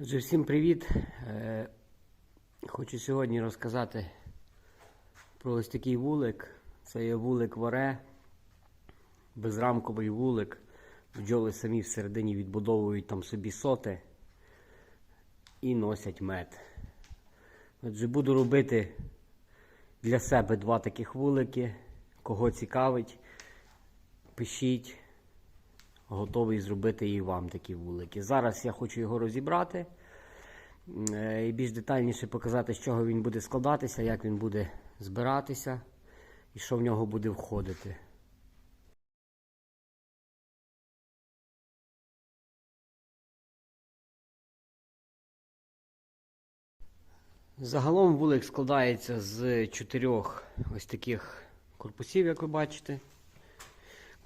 Отже, всім привіт! Е, Хочу сьогодні розказати про ось такий вулик. Це є вулик варе, безрамковий вулик. Бджоли самі всередині відбудовують там собі соти і носять мед. Отже, буду робити для себе два таких вулики. Кого цікавить, пишіть. Готовий зробити і вам такі вулики. Зараз я хочу його розібрати е, і більш детальніше показати, з чого він буде складатися, як він буде збиратися і що в нього буде входити. Загалом вулик складається з чотирьох ось таких корпусів, як ви бачите.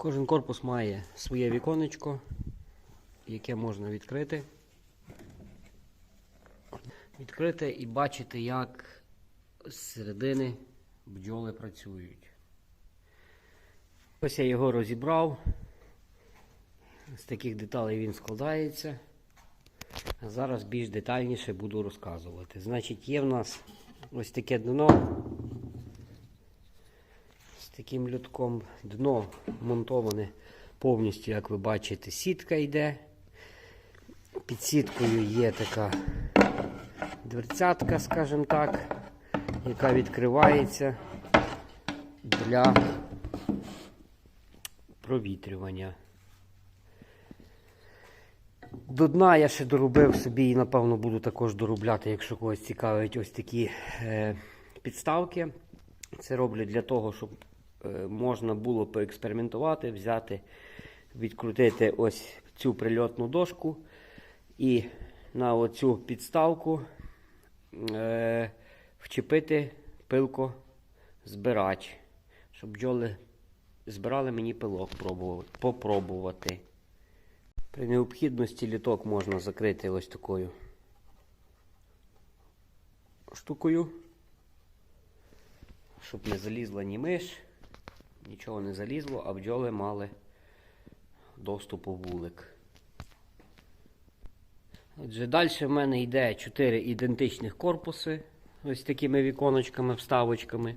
Кожен корпус має своє віконечко, яке можна відкрити. Відкрити і бачити, як з середини бджоли працюють. Ось я його розібрав. З таких деталей він складається. Зараз більш детальніше буду розказувати. Значить, є в нас ось таке дно таким льотком. Дно монтоване повністю, як ви бачите, сітка йде. Під сіткою є така дверцятка, скажімо так, яка відкривається для провітрювання. До дна я ще доробив собі і, напевно, буду також доробляти, якщо когось цікавить, ось такі е, підставки. Це роблю для того, щоб можна було поекспериментувати, взяти, відкрутити ось цю прильотну дошку і на оцю підставку е, вчепити пилко збирач, щоб бджоли збирали мені пилок пробувати, попробувати. При необхідності літок можна закрити ось такою штукою, щоб не залізла ні миш, нічого не залізло, а бджоли мали доступ у вулик. Отже, далі в мене йде 4 ідентичних корпуси ось такими віконочками, вставочками.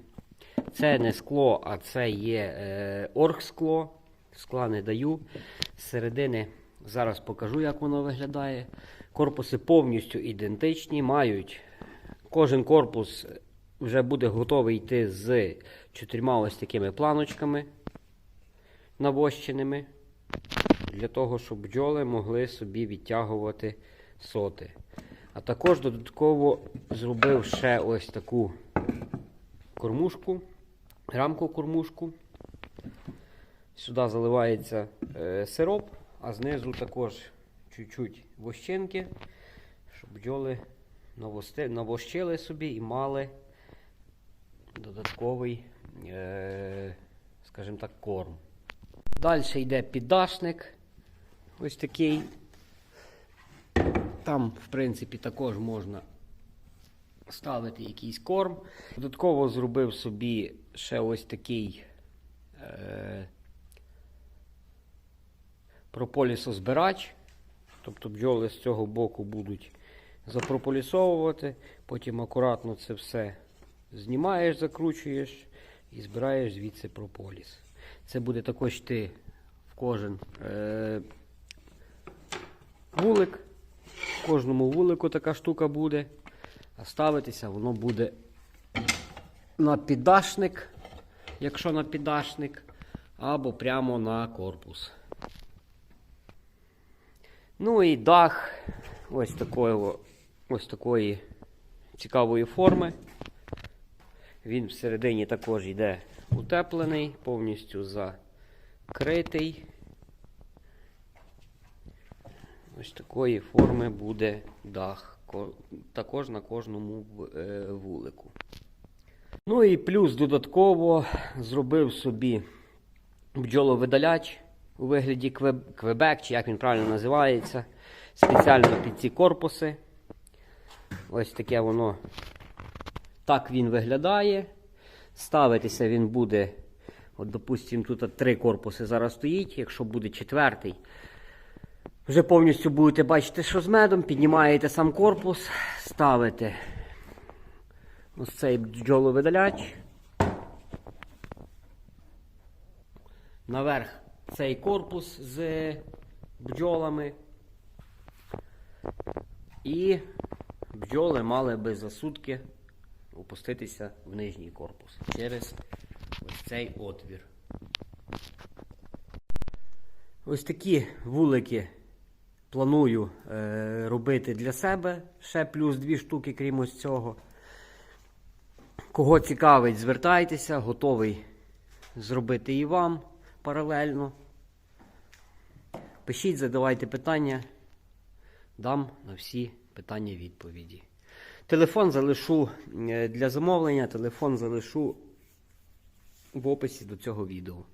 Це не скло, а це є е, оргскло. Скла не даю. З середини зараз покажу, як воно виглядає. Корпуси повністю ідентичні. Мають кожен корпус вже буде готовий йти з чотирма ось такими планочками навощеними. Для того, щоб бджоли могли собі відтягувати соти. А також додатково зробив ще ось таку кормушку, рамку кормушку. Сюди заливається е, сироп, а знизу також чуть-чуть вощинки, щоб бджоли навощили собі і мали додатковий, е, скажімо так, корм. Далі йде піддашник. Ось такий. Там, в принципі, також можна ставити якийсь корм. Додатково зробив собі ще ось такий е, прополісозбирач. Тобто бджоли з цього боку будуть запрополісовувати, потім акуратно це все знімаєш, закручуєш і збираєш звідси прополіс. Це буде також йти в кожен е, вулик. В кожному вулику така штука буде. А ставитися воно буде на піддашник, якщо на піддашник, або прямо на корпус. Ну і дах ось такої, ось такої цікавої форми. Він всередині також йде утеплений, повністю закритий. Ось такої форми буде дах, також на кожному е, вулику. Ну і плюс додатково зробив собі бджоловидаляч у вигляді квебек, чи як він правильно називається, спеціально під ці корпуси. Ось таке воно. Так він виглядає. Ставитися він буде, от, допустимо, тут три корпуси зараз стоїть. Якщо буде четвертий, Вже повністю будете бачити, що з медом, піднімаєте сам корпус, ставите ось цей бджоловидаляч. Наверх цей корпус з бджолами. І бджоли мали би за сутки опуститися в нижній корпус через ось цей отвір. Ось такі вулики планую е, робити для себе. Ще плюс дві штуки, крім ось цього. Кого цікавить, звертайтеся, готовий зробити і вам паралельно. Пишіть, задавайте питання, дам на всі питання відповіді. Телефон залишу е, для замовлення, телефон залишу в описі до цього відео.